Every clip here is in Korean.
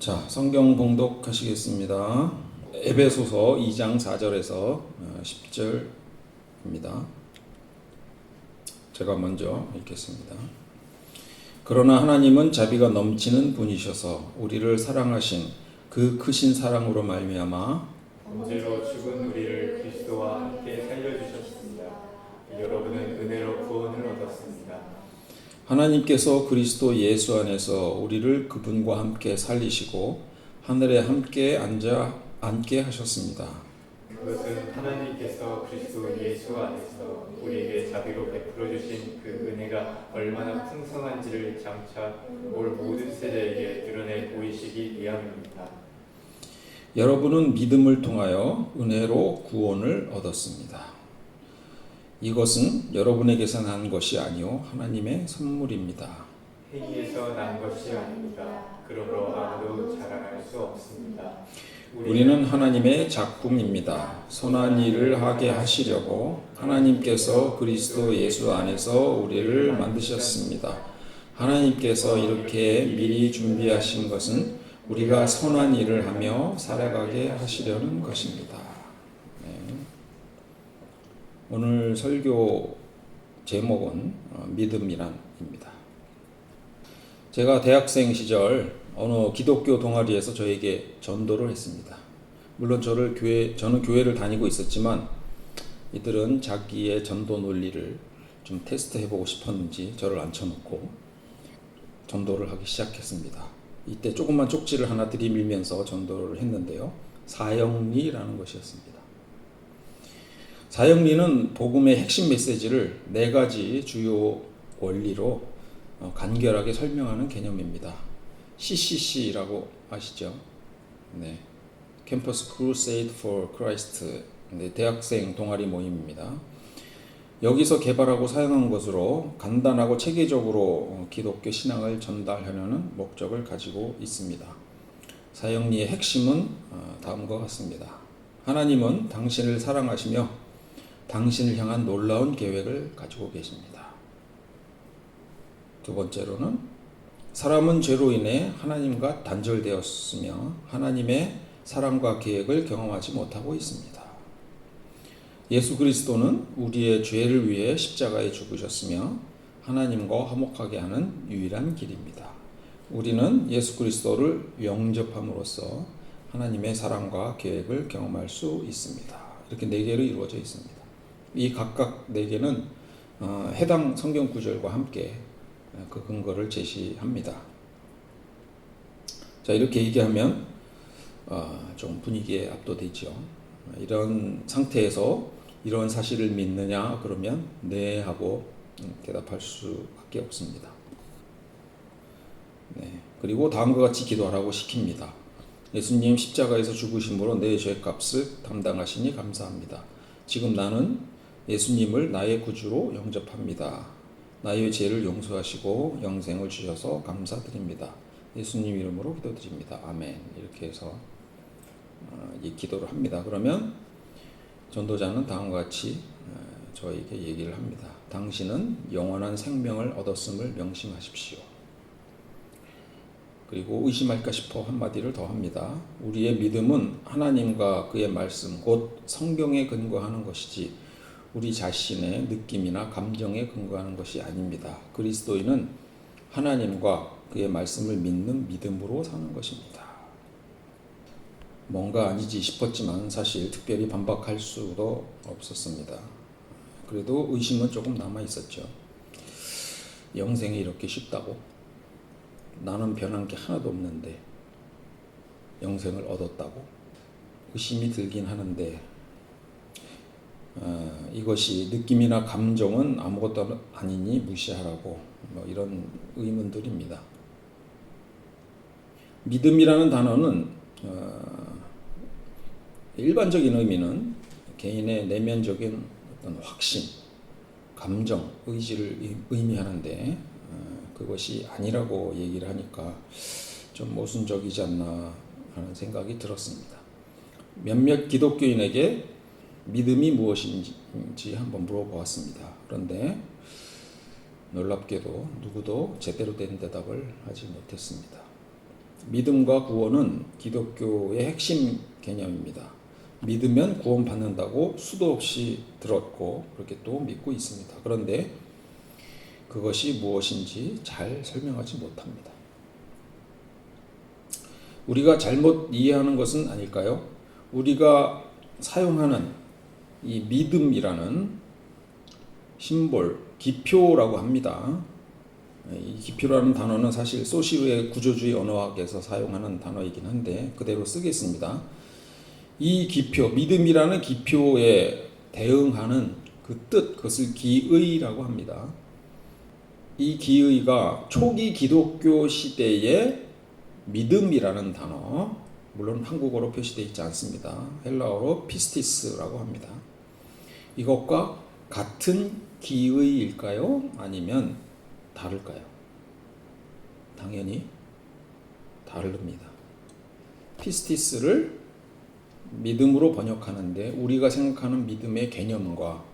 자, 성경 봉독하시겠습니다. 에베소서 2장 4절에서 10절입니다. 제가 먼저 읽겠습니다. 그러나 하나님은 자비가 넘치는 분이셔서 우리를 사랑하신 그 크신 사랑으로 말미암아 범죄로 죽은 우리를 그리스도와 함께 살려 주셨습니다. 여러분은 은혜로 구원을 얻었습니다. 하나님께서 그리스도 예수 안에서 우리를 그분과 함께 살리시고 하늘에 함께 앉아 앉게 하셨습니다. 그것은 하나님께서 그리스도 예수 안에서 우리에게 자비로 베풀어 주신 그 은혜가 얼마나 풍성한지를 장차 올 모든 세대에게 드러내 보이시기 위함입니다. 여러분은 믿음을 통하여 은혜로 구원을 얻었습니다. 이것은 여러분에게서 난 것이 아니요 하나님의 선물입니다. 행위에서 난 것이 아닙니다. 그러므로 아무도 자랑할 수 없습니다. 우리는 하나님의 작품입니다. 선한 일을 하게 하시려고 하나님께서 그리스도 예수 안에서 우리를 만드셨습니다. 하나님께서 이렇게 미리 준비하신 것은 우리가 선한 일을 하며 살아가게 하시려는 것입니다. 네. 오늘 설교 제목은 어, 믿음이란입니다. 제가 대학생 시절 어느 기독교 동아리에서 저에게 전도를 했습니다. 물론 저를 교회 저는 교회를 다니고 있었지만 이들은 자기의 전도 논리를 좀 테스트해 보고 싶었는지 저를 앉혀놓고 전도를 하기 시작했습니다. 이때 조그만 쪽지를 하나 들이밀면서 전도를 했는데요. 사형리라는 것이었습니다. 사형리는 복음의 핵심 메시지를 네 가지 주요 원리로 어, 간결하게 설명하는 개념입니다. CCC라고 아시죠? 네. 캠퍼스 크루세이드 for 크라이스트 네, 대학생 동아리 모임입니다. 여기서 개발하고 사용한 것으로 간단하고 체계적으로 어, 기독교 신앙을 전달하려는 목적을 가지고 있습니다. 사형리의 핵심은 어, 다음과 같습니다. 하나님은 당신을 사랑하시며 당신을 향한 놀라운 계획을 가지고 계십니다. 두 번째로는 사람은 죄로 인해 하나님과 단절되었으며 하나님의 사랑과 계획을 경험하지 못하고 있습니다. 예수 그리스도는 우리의 죄를 위해 십자가에 죽으셨으며 하나님과 화목하게 하는 유일한 길입니다. 우리는 예수 그리스도를 영접함으로써 하나님의 사랑과 계획을 경험할 수 있습니다. 이렇게 네 개로 이루어져 있습니다. 이 각각 네 개는 어, 해당 성경 구절과 함께 그 근거를 제시합니다. 자 이렇게 얘기하면 어, 좀 분위기에 압도되죠. 이런 상태에서 이런 사실을 믿느냐 그러면 네 하고 음, 대답할 수밖에 없습니다. 네 그리고 다음과 같이 기도하라고 시킵니다. 예수님 십자가에서 죽으심으로 내 죄값을 담당하시니 감사합니다. 지금 나는 예수님을 나의 구주로 영접합니다. 나의 죄를 용서하시고 영생을 주셔서 감사드립니다. 예수님 이름으로 기도드립니다. 아멘. 이렇게 해서 어, 이 기도를 합니다. 그러면 전도자는 다음과 같이 어, 저에게 얘기를 합니다. 당신은 영원한 생명을 얻었음을 명심하십시오. 그리고 의심할까 싶어 한마디를 더 합니다. 우리의 믿음은 하나님과 그의 말씀, 곧 성경에 근거하는 것이지 우리 자신의 느낌이나 감정에 근거하는 것이 아닙니다. 그리스도인은 하나님과 그의 말씀을 믿는 믿음으로 사는 것입니다. 뭔가 아니지 싶었지만 사실 특별히 반박할 수도 없었습니다. 그래도 의심은 조금 남아 있었죠. 영생이 이렇게 쉽다고? 나는 변한 게 하나도 없는데 영생을 얻었다고? 의심이 들긴 하는데 어, 이것이 느낌이나 감정은 아무것도 아니니 무시하라고 뭐 이런 의문들입니다. 믿음이라는 단어는 어, 일반적인 의미는 개인의 내면적인 어떤 확신, 감정, 의지를 의미하는데 어, 그것이 아니라고 얘기를 하니까 좀 모순적이지 않나 하는 생각이 들었습니다. 몇몇 기독교인에게 믿음이 무엇인지 한번 물어보았습니다. 그런데 놀랍게도 누구도 제대로 된 대답을 하지 못했습니다. 믿음과 구원은 기독교의 핵심 개념입니다. 믿으면 구원받는다고 수도 없이 들었고 그렇게 또 믿고 있습니다. 그런데 그것이 무엇인지 잘 설명하지 못합니다. 우리가 잘못 이해하는 것은 아닐까요? 우리가 사용하는 이 믿음이라는 심볼, 기표라고 합니다. 이 기표라는 단어는 사실 소시우의 구조주의 언어학에서 사용하는 단어이긴 한데 그대로 쓰겠습니다. 이 기표, 믿음이라는 기표에 대응하는 그 뜻, 그것을 기의라고 합니다. 이 기의가 초기 기독교 시대의 믿음이라는 단어, 물론 한국어로 표시되어 있지 않습니다. 헬라어로 피스티스라고 합니다. 이것과 같은 기의일까요? 아니면 다를까요? 당연히 다릅니다. 피스티스를 믿음으로 번역하는데 우리가 생각하는 믿음의 개념과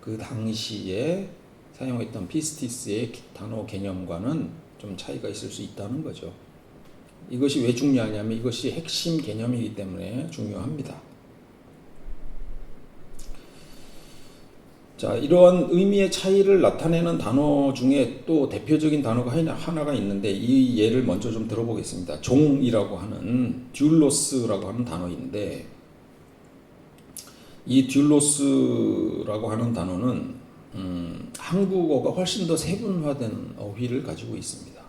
그 당시에 사용했던 피스티스의 단어 개념과는 좀 차이가 있을 수 있다는 거죠. 이것이 왜 중요하냐면 이것이 핵심 개념이기 때문에 중요합니다. 자, 이러한 의미의 차이를 나타내는 단어 중에 또 대표적인 단어가 하나- 하나가 있는데 이 예를 먼저 좀 들어보겠습니다. 종이라고 하는 듀로스라고 하는 단어인데 이 듀로스라고 하는 단어는 음, 한국어가 훨씬 더 세분화된 어휘를 가지고 있습니다.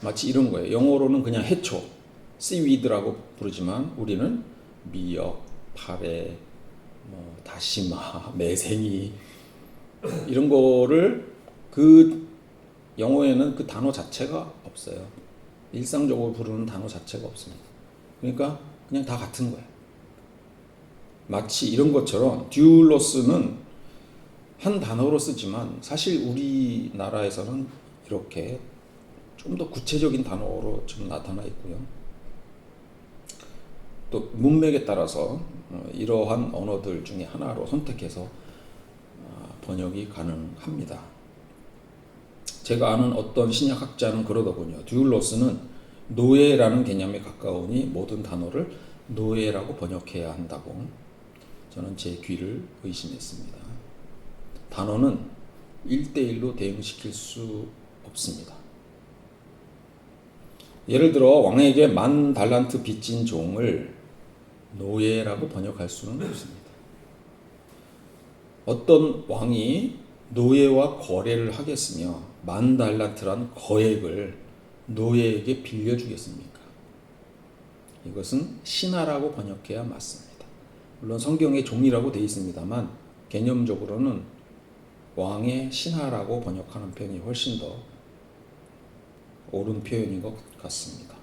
마치 이런 거예요. 영어로는 그냥 해초, seaweed라고 부르지만 우리는 미역, 파래, 뭐 다시마, 매생이 이런 거를 그 영어에는 그 단어 자체가 없어요. 일상적으로 부르는 단어 자체가 없습니다. 그러니까 그냥 다 같은 거예요. 마치 이런 것처럼 듀로스는 한 단어로 쓰지만 사실 우리나라에서는 이렇게 좀 더 구체적인 단어로 좀 나타나 있고요. 또 문맥에 따라서 어, 이러한 언어들 중에 하나로 선택해서 아, 번역이 가능합니다. 제가 아는 어떤 신약학자는 그러더군요. 듀울로스는 노예라는 개념에 가까우니 모든 단어를 노예라고 번역해야 한다고 저는 제 귀를 의심했습니다. 단어는 1대1로 대응시킬 수 없습니다. 예를 들어 왕에게 만 달란트 빚진 종을 노예라고 번역할 수는 없습니다. 어떤 왕이 노예와 거래를 하겠으며 만 달란트란 거액을 노예에게 빌려주겠습니까? 이것은 신하라고 번역해야 맞습니다. 물론 성경에 종이라고 되어 있습니다만 개념적으로는 왕의 신하라고 번역하는 편이 훨씬 더 옳은 표현인 것 같습니다.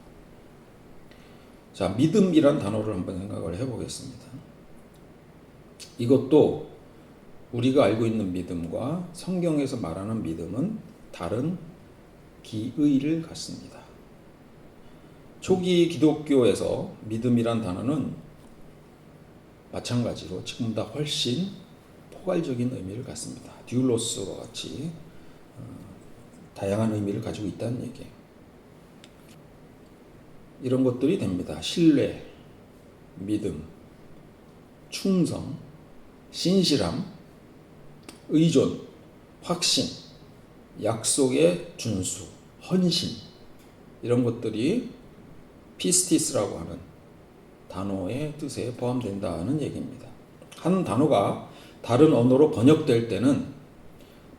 자, 믿음이란 단어를 한번 생각을 해보겠습니다. 이것도 우리가 알고 있는 믿음과 성경에서 말하는 믿음은 다른 기의를 갖습니다. 초기 기독교에서 믿음이란 단어는 마찬가지로 지금보다 훨씬 포괄적인 의미를 갖습니다. 듀로스와 같이 어, 다양한 의미를 가지고 있다는 얘기예요. 이런 것들이 됩니다. 신뢰, 믿음, 충성, 신실함, 의존, 확신, 약속의 준수, 헌신 이런 것들이 피스티스라고 하는 단어의 뜻에 포함된다는 얘기입니다. 한 단어가 다른 언어로 번역될 때는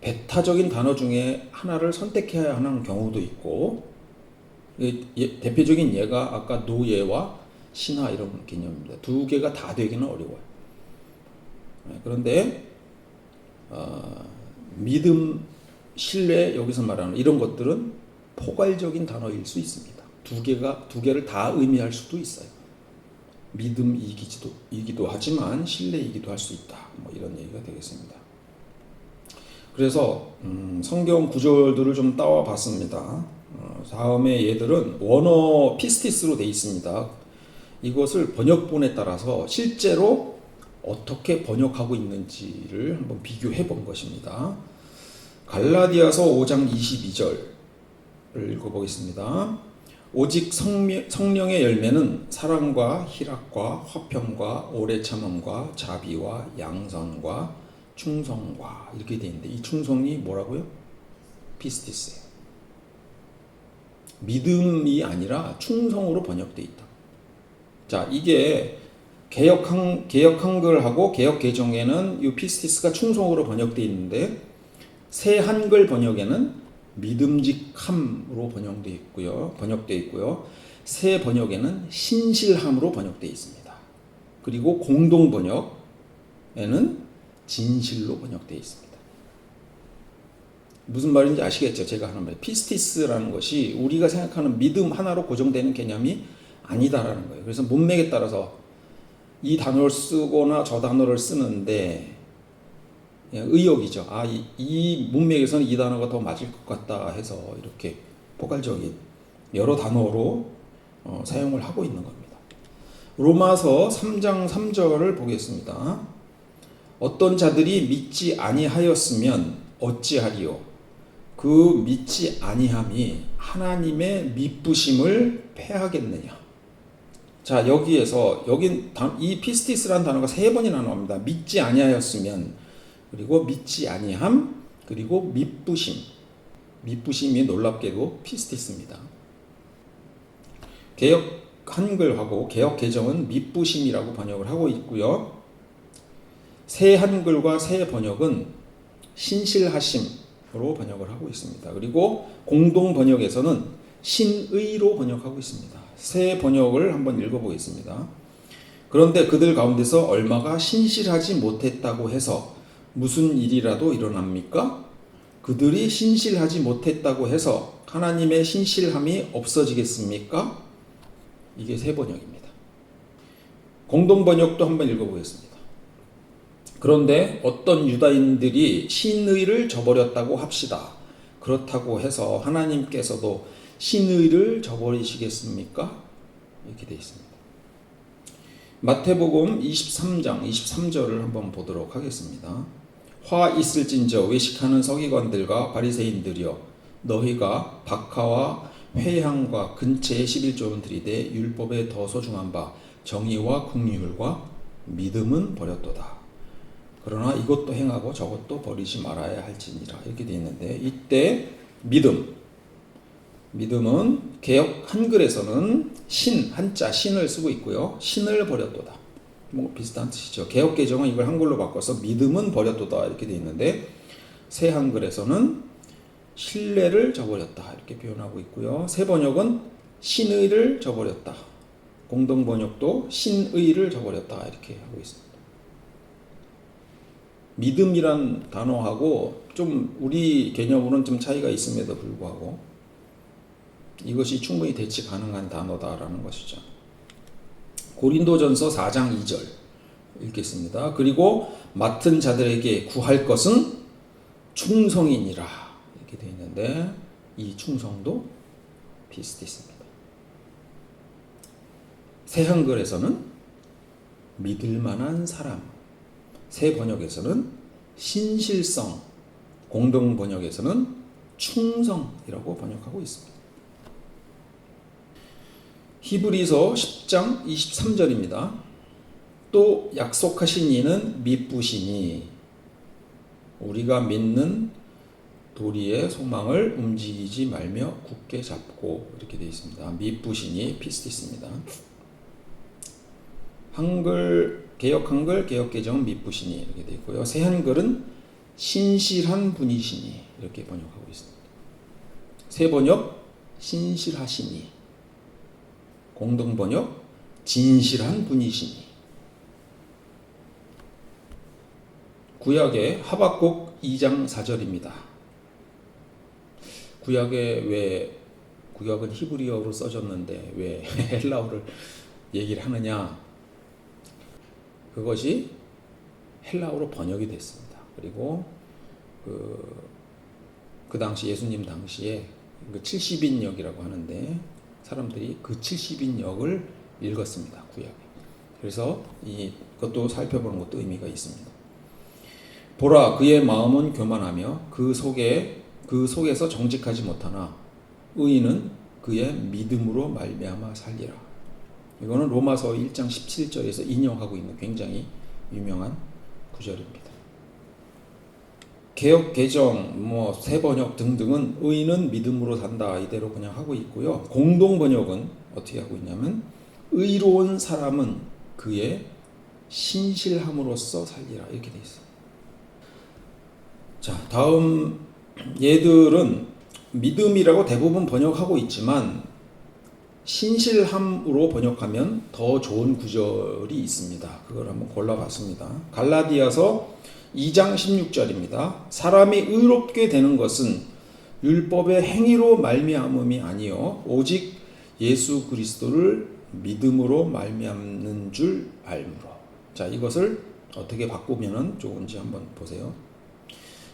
배타적인 단어 중에 하나를 선택해야 하는 경우도 있고 예, 대표적인 예가 아까 노예와 신하 이런 개념입니다. 두 개가 다 되기는 어려워요. 네, 그런데 어, 믿음, 신뢰 여기서 말하는 이런 것들은 포괄적인 단어일 수 있습니다. 두 개가 두 개를 다 의미할 수도 있어요. 믿음이기도 이기도 하지만 신뢰이기도 할 수 있다. 뭐 이런 얘기가 되겠습니다. 그래서 음, 성경 구절들을 좀 따와 봤습니다. 어, 다음에 얘들은 원어 피스티스로 되어 있습니다. 이것을 번역본에 따라서 실제로 어떻게 번역하고 있는지를 한번 비교해 본 것입니다. 갈라디아서 5장 22절을 읽어보겠습니다. 오직 성미, 성령의 열매는 사랑과 희락과 화평과 오래 참음과 자비와 양선과 충성과 이렇게 돼 있는데 이 충성이 뭐라고요? 피스티스예요. 믿음이 아니라 충성으로 번역돼 있다. 자, 이게 개역 한 개역 한글하고 개역 개정에는 이 피스티스가 충성으로 번역돼 있는데 새 한글 번역에는 믿음직함으로 번역돼 있고요. 번역돼 있고요. 새 번역에는 신실함으로 번역돼 있습니다. 그리고 공동 번역에는 진실로 번역돼 있습니다. 무슨 말인지 아시겠죠? 제가 하는 말. 피스티스라는 것이 우리가 생각하는 믿음 하나로 고정되는 개념이 아니다라는 거예요. 그래서 문맥에 따라서 이 단어를 쓰거나 저 단어를 쓰는데 의욕이죠. 아, 이, 이 문맥에서는 이 단어가 더 맞을 것 같다 해서 이렇게 포괄적인 여러 단어로 어, 사용을 하고 있는 겁니다. 로마서 3장 3절을 보겠습니다. 어떤 자들이 믿지 아니하였으면 어찌하리요? 그 믿지 아니함이 하나님의 미쁘심을 패하겠느냐? 자 여기에서 여긴 단- 이 피스티스라는 단어가 세 번이나 나옵니다. 믿지 아니하였으면 그리고 믿지 아니함 그리고 미쁘심 미쁘심이 놀랍게도 피스티스입니다. 개혁 한글하고 개혁 개정은 미쁘심이라고 번역을 하고 있고요. 새 한글과 새 번역은 신실하심으 로 번역을 하고 있습니다. 그리고 공동 번역에서는 신의로 번역하고 있습니다. 새 번역을 한번 읽어보겠습니다. 그런데 그들 가운데서 얼마가 신실하지 못했다고 해서 무슨 일이라도 일어납니까? 그들이 신실하지 못했다고 해서 하나님의 신실함이 없어지겠습니까? 이게 새 번역입니다. 공동 번역도 한번 읽어보겠습니다. 그런데 어떤 유다인들이 신의를 저버렸다고 합시다. 그렇다고 해서 하나님께서도 신의를 저버리시겠습니까? 이렇게 되어 있습니다. 마태복음 23장 23절을 한번 보도록 하겠습니다. 화 있을진저 외식하는 서기관들과 바리새인들이여 너희가 박하와 회향과 근처의 11조는 들이되 율법에 더 소중한 바 정의와 국률과 믿음은 버렸도다. 그러나 이것도 행하고 저것도 버리지 말아야 할지니라 이렇게 되어 있는데 이때 믿음 믿음은 개혁 한글에서는 신 한자 신을 쓰고 있고요. 신을 버렸도다. 뭐 비슷한 뜻이죠. 개혁 개정은 이걸 한글로 바꿔서 믿음은 버렸도다 이렇게 되어 있는데 새 한글에서는 신뢰를 저버렸다 이렇게 표현하고 있고요. 새 번역은 신의를 저버렸다. 공동 번역도 신의를 저버렸다 이렇게 하고 있습니다. 믿음이란 단어하고 좀 우리 개념으로는 좀 차이가 있음에도 불구하고 이것이 충분히 대치 가능한 단어다라는 것이죠. 고린도전서 4장 2절 읽겠습니다. 그리고 맡은 자들에게 구할 것은 충성이니라 이렇게 되어 있는데 이 충성도 비슷했습니다. 새 한글에서는 믿을 만한 사람, 새 번역에서는 신실성, 공동 번역에서는 충성이라고 번역하고 있습니다. 히브리서 10장 23절입니다. 또 약속하신 이는 미쁘시니 우리가 믿는 도리의 소망을 움직이지 말며 굳게 잡고 이렇게 되어 있습니다. 미쁘시니 피스티스입니다. 한글 개역 한글 개역 개정은 미쁘시니 이렇게 되어 있고요. 새 한글은 신실한 분이시니 이렇게 번역하고 있습니다. 새 번역 신실하시니 공동 번역 진실한 분이시니 구약의 하박국 2장 4절입니다. 구약에 왜 구약은 히브리어로 써졌는데 왜 헬라어를 얘기를 하느냐? 그것이 헬라어로 번역이 됐습니다. 그리고 그, 그 당시 예수님 당시에 그 70인 역이라고 하는데 사람들이 그 70인 역을 읽었습니다. 구약에. 그래서 이 것도 살펴보는 것도 의미가 있습니다. 보라 그의 마음은 교만하며 그 속에 그 속에서 정직하지 못하나 의인은 그의 믿음으로 말미암아 살리라. 이거는 로마서 1장 17절에서 인용하고 있는 굉장히 유명한 구절입니다. 개혁 개정 뭐 새 번역 등등은 의인은 믿음으로 산다 이대로 그냥 하고 있고요. 공동 번역은 어떻게 하고 있냐면 의로운 사람은 그의 신실함으로써 살리라 이렇게 돼 있어. 자, 다음 얘들은 믿음이라고 대부분 번역하고 있지만 신실함으로 번역하면 더 좋은 구절이 있습니다. 그걸 한번 골라봤습니다. 갈라디아서 2장 16절입니다. 사람이 의롭게 되는 것은 율법의 행위로 말미암음이 아니요 오직 예수 그리스도를 믿음으로 말미암는 줄 알므로. 자, 이것을 어떻게 바꾸면 좋은지 한번 보세요.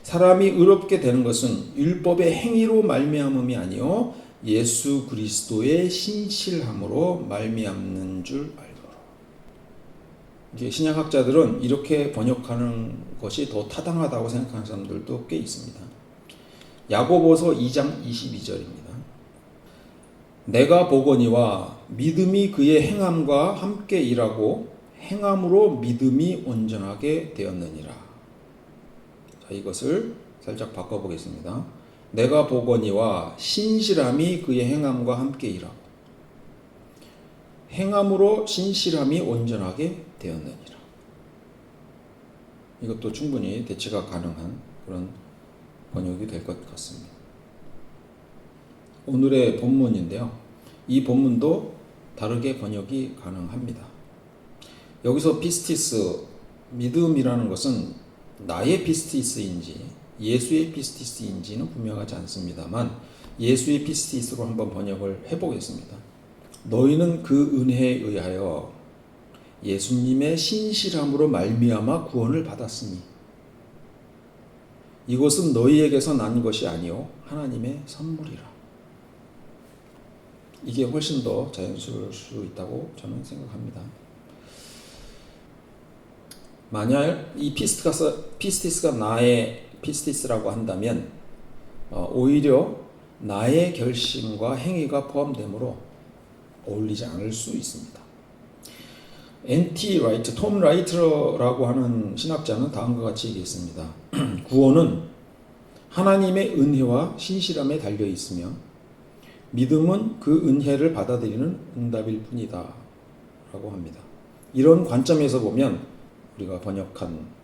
사람이 의롭게 되는 것은 율법의 행위로 말미암음이 아니요 예수 그리스도의 신실함으로 말미암는 줄. 이제 신약학자들은 이렇게 번역하는 것이 더 타당하다고 생각하는 사람들도 꽤 있습니다. 야고보서 2장 22절입니다. 내가 보거니와 믿음이 그의 행함과 함께 일하고 행함으로 믿음이 온전하게 되었느니라. 자, 이것을 살짝 바꿔보겠습니다. 내가 보거니와 신실함이 그의 행함과 함께 일하고 행함으로 신실함이 온전하게 되었느니라. 이것도 충분히 대체가 가능한 그런 번역이 될 것 같습니다. 오늘의 본문인데요. 이 본문도 다르게 번역이 가능합니다. 여기서 피스티스 믿음이라는 것은 나의 피스티스인지 예수의 피스티스인지는 분명하지 않습니다만 예수의 피스티스로 한번 번역을 해보겠습니다. 너희는 그 은혜에 의하여 예수님의 신실함으로 말미암아 구원을 받았으니 이것은 너희에게서 난 것이 아니요 하나님의 선물이라. 이게 훨씬 더 자연스러울 수 있다고 저는 생각합니다. 만약 이 피스티스가, 나의 피스티스라고 한다면 어, 오히려 나의 결심과 행위가 포함되므로 어울리지 않을 수 있습니다. 엔티 라이트, 톰 라이트라고 하는 신학자는 다음과 같이 얘기했습니다. 구원은 하나님의 은혜와 신실함에 달려 있으며 믿음은 그 은혜를 받아들이는 응답일 뿐이다. 라고 합니다. 이런 관점에서 보면 우리가 번역한 어,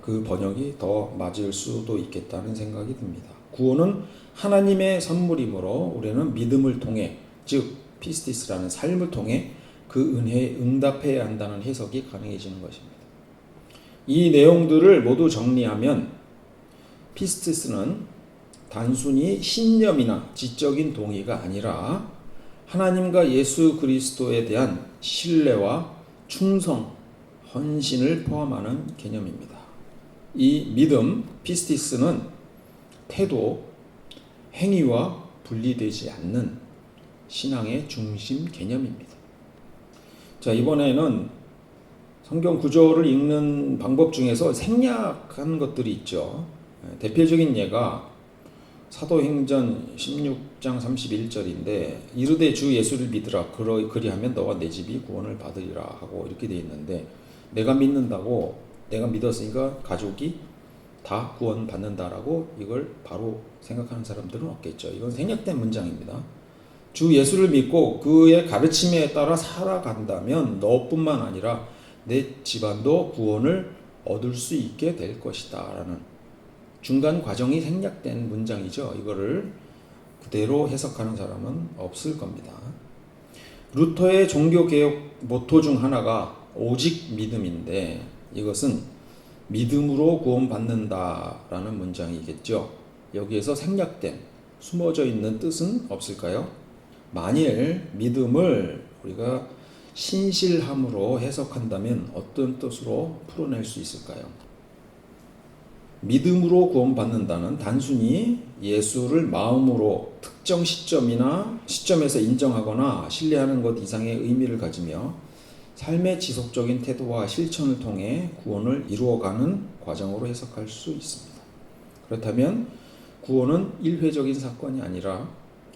그 번역이 더 맞을 수도 있겠다는 생각이 듭니다. 구원은 하나님의 선물이므로 우리는 믿음을 통해 즉 피스티스라는 삶을 통해 그 은혜에 응답해야 한다는 해석이 가능해지는 것입니다. 이 내용들을 모두 정리하면 피스티스는 단순히 신념이나 지적인 동의가 아니라 하나님과 예수 그리스도에 대한 신뢰와 충성, 헌신을 포함하는 개념입니다. 이 믿음, 피스티스는 태도, 행위와 분리되지 않는 신앙의 중심 개념입니다. 자, 이번에는 성경 구조를 읽는 방법 중에서 생략한 것들이 있죠. 대표적인 예가 사도행전 16장 31절인데 이르되 주 예수를 믿으라 그리하면 너와 내 집이 구원을 받으리라 하고 이렇게 돼 있는데 내가 믿는다고 내가 믿었으니까 가족이 다 구원 받는다라고 이걸 바로 생각하는 사람들은 없겠죠. 이건 생략된 문장입니다. 주 예수를 믿고 그의 가르침에 따라 살아간다면 너뿐만 아니라 내 집안도 구원을 얻을 수 있게 될 것이다라는 중간 과정이 생략된 문장이죠. 이거를 그대로 해석하는 사람은 없을 겁니다. 루터의 종교 개혁 모토 중 하나가 오직 믿음인데 이것은 믿음으로 구원받는다라는 문장이겠죠. 여기에서 생략된 숨어져 있는 뜻은 없을까요? 만일 믿음을 우리가 신실함으로 해석한다면 어떤 뜻으로 풀어낼 수 있을까요? 믿음으로 구원받는다는 단순히 예수를 마음으로 특정 시점이나 시점에서 인정하거나 신뢰하는 것 이상의 의미를 가지며 삶의 지속적인 태도와 실천을 통해 구원을 이루어가는 과정으로 해석할 수 있습니다. 그렇다면 구원은 일회적인 사건이 아니라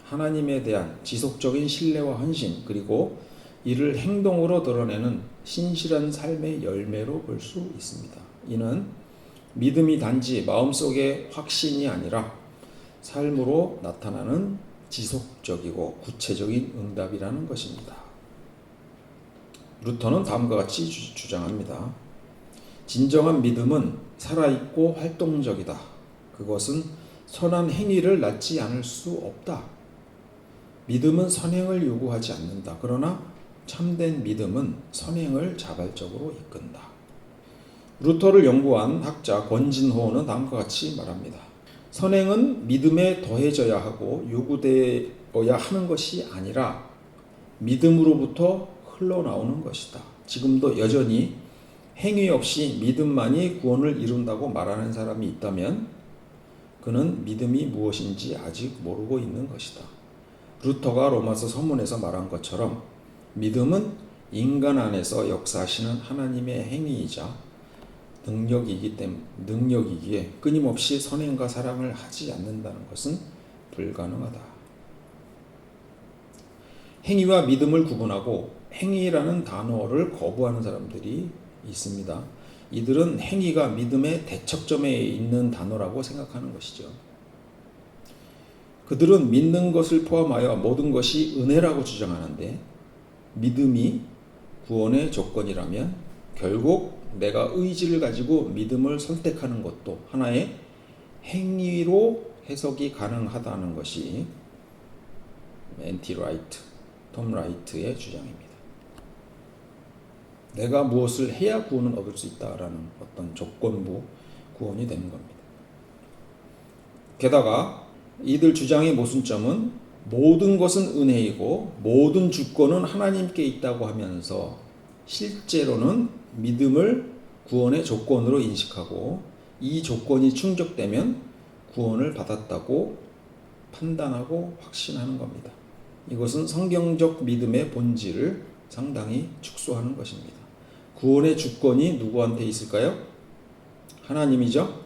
하나님에 대한 지속적인 신뢰와 헌신 그리고 이를 행동으로 드러내는 신실한 삶의 열매로 볼 수 있습니다. 이는 믿음이 단지 마음속의 확신이 아니라 삶으로 나타나는 지속적이고 구체적인 응답이라는 것입니다. 루터는 다음과 같이 주- 주장합니다. 진정한 믿음은 살아있고 활동적이다. 그것은 선한 행위를 낳지 않을 수 없다. 믿음은 선행을 요구하지 않는다. 그러나 참된 믿음은 선행을 자발적으로 이끈다. 루터를 연구한 학자 권진호는 다음과 같이 말합니다. 선행은 믿음에 더해져야 하고 요구되어야 하는 것이 아니라 믿음으로부터 흘러나오는 것이다. 지금도 여전히 행위 없이 믿음만이 구원을 이룬다고 말하는 사람이 있다면 그는 믿음이 무엇인지 아직 모르고 있는 것이다. 루터가 로마서 서문에서 말한 것처럼 믿음은 인간 안에서 역사하시는 하나님의 행위이자 능력이기 때문 능력이기에 끊임없이 선행과 사랑을 하지 않는다는 것은 불가능하다. 행위와 믿음을 구분하고 행위라는 단어를 거부하는 사람들이 있습니다. 이들은 행위가 믿음의 대척점에 있는 단어라고 생각하는 것이죠. 그들은 믿는 것을 포함하여 모든 것이 은혜라고 주장하는데 믿음이 구원의 조건이라면 결국 내가 의지를 가지고 믿음을 선택하는 것도 하나의 행위로 해석이 가능하다는 것이 앤티 라이트, 톰 라이트의 주장입니다. 내가 무엇을 해야 구원을 얻을 수 있다라는 어떤 조건부 구원이 되는 겁니다. 게다가 이들 주장의 모순점은 모든 것은 은혜이고 모든 주권은 하나님께 있다고 하면서 실제로는 믿음을 구원의 조건으로 인식하고 이 조건이 충족되면 구원을 받았다고 판단하고 확신하는 겁니다. 이것은 성경적 믿음의 본질을 상당히 축소하는 것입니다. 구원의 주권이 누구한테 있을까요? 하나님이죠.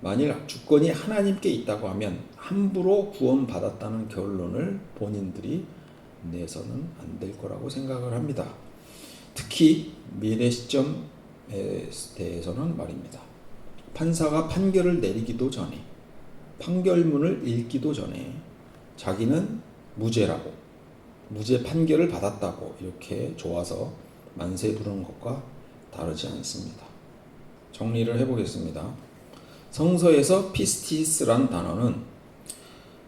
만일 주권이 하나님께 있다고 하면 함부로 구원받았다는 결론을 본인들이 내서는 안 될 거라고 생각을 합니다. 특히 미래 시점에 대해서는 말입니다. 판사가 판결을 내리기도 전에 판결문을 읽기도 전에 자기는 무죄라고 무죄 판결을 받았다고 이렇게 좋아서 만세 부르는 것과 다르지 않습니다. 정리를 해보겠습니다. 성서에서 피스티스란 단어는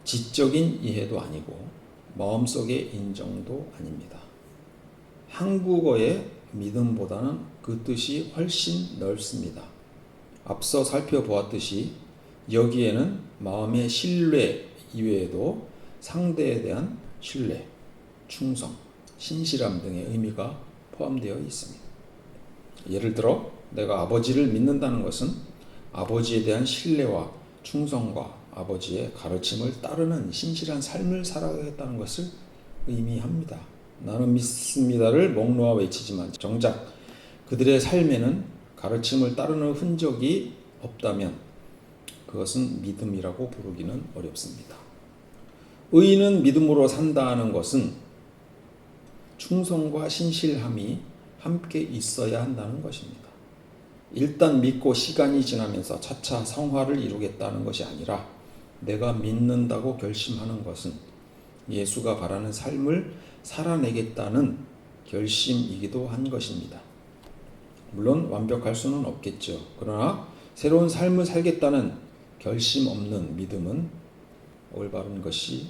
지적인 이해도 아니고 마음속의 인정도 아닙니다. 한국어의 믿음보다는 그 뜻이 훨씬 넓습니다. 앞서 살펴보았듯이 여기에는 마음의 신뢰 이외에도 상대에 대한 신뢰, 충성, 신실함 등의 의미가 포함되어 있습니다. 예를 들어 내가 아버지를 믿는다는 것은 아버지에 대한 신뢰와 충성과 아버지의 가르침을 따르는 신실한 삶을 살아가겠다는 것을 의미합니다. 나는 믿습니다를 목 놓아 외치지만 정작 그들의 삶에는 가르침을 따르는 흔적이 없다면 그것은 믿음이라고 부르기는 어렵습니다. 의인은 믿음으로 산다는 것은 충성과 신실함이 함께 있어야 한다는 것입니다. 일단 믿고 시간이 지나면서 차차 성화를 이루겠다는 것이 아니라 내가 믿는다고 결심하는 것은 예수가 바라는 삶을 살아내겠다는 결심이기도 한 것입니다. 물론 완벽할 수는 없겠죠. 그러나 새로운 삶을 살겠다는 결심 없는 믿음은 올바른 것이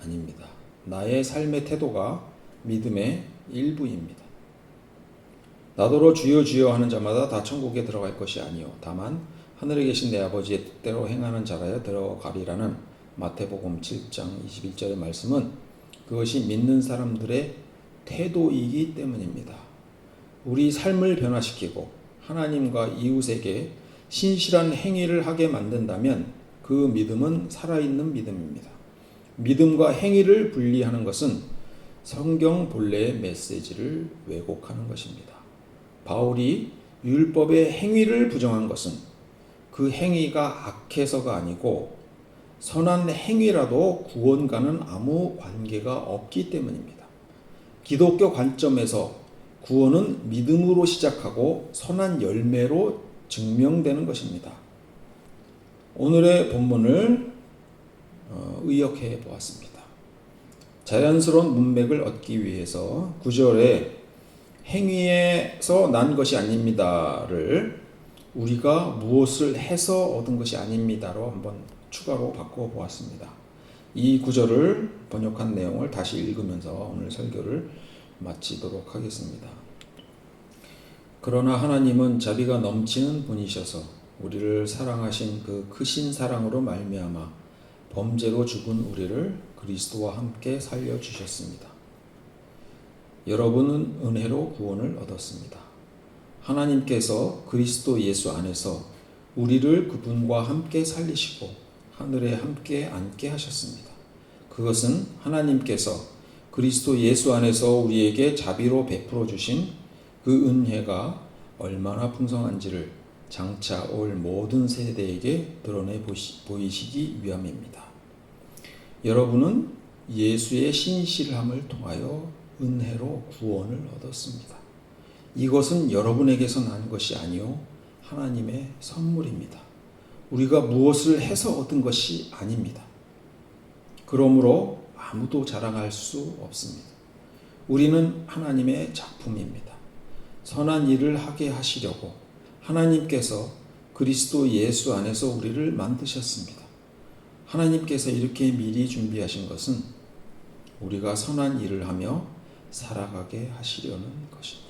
아닙니다. 나의 삶의 태도가 믿음의 일부입니다. 나더러 주여 주여 하는 자마다 다 천국에 들어갈 것이 아니요 다만 하늘에 계신 내 아버지의 뜻대로 행하는 자라야 들어가리라는 마태복음 7장 21절의 말씀은 그것이 믿는 사람들의 태도이기 때문입니다. 우리 삶을 변화시키고 하나님과 이웃에게 신실한 행위를 하게 만든다면 그 믿음은 살아있는 믿음입니다. 믿음과 행위를 분리하는 것은 성경 본래의 메시지를 왜곡하는 것입니다. 바울이 율법의 행위를 부정한 것은 그 행위가 악해서가 아니고 선한 행위라도 구원과는 아무 관계가 없기 때문입니다. 기독교 관점에서 구원은 믿음으로 시작하고 선한 열매로 증명되는 것입니다. 오늘의 본문을 어, 의역해 보았습니다. 자연스러운 문맥을 얻기 위해서 구절에 행위에서 난 것이 아닙니다를 우리가 무엇을 해서 얻은 것이 아닙니다로 한번 추가로 바꿔 보았습니다. 이 구절을 번역한 내용을 다시 읽으면서 오늘 설교를 마치도록 하겠습니다. 그러나 하나님은 자비가 넘치는 분이셔서 우리를 사랑하신 그 크신 사랑으로 말미암아 범죄로 죽은 우리를 그리스도와 함께 살려 주셨습니다. 여러분은 은혜로 구원을 얻었습니다. 하나님께서 그리스도 예수 안에서 우리를 그분과 함께 살리시고 하늘에 함께 앉게 하셨습니다. 그것은 하나님께서 그리스도 예수 안에서 우리에게 자비로 베풀어 주신 그 은혜가 얼마나 풍성한지를 장차 올 모든 세대에게 드러내 보이시기 위함입니다. 여러분은 예수의 신실함을 통하여 은혜로 구원을 얻었습니다. 이것은 여러분에게서 난 것이 아니요 하나님의 선물입니다. 우리가 무엇을 해서 얻은 것이 아닙니다. 그러므로 아무도 자랑할 수 없습니다. 우리는 하나님의 작품입니다. 선한 일을 하게 하시려고 하나님께서 그리스도 예수 안에서 우리를 만드셨습니다. 하나님께서 이렇게 미리 준비하신 것은 우리가 선한 일을 하며 살아가게 하시려는 것입니다.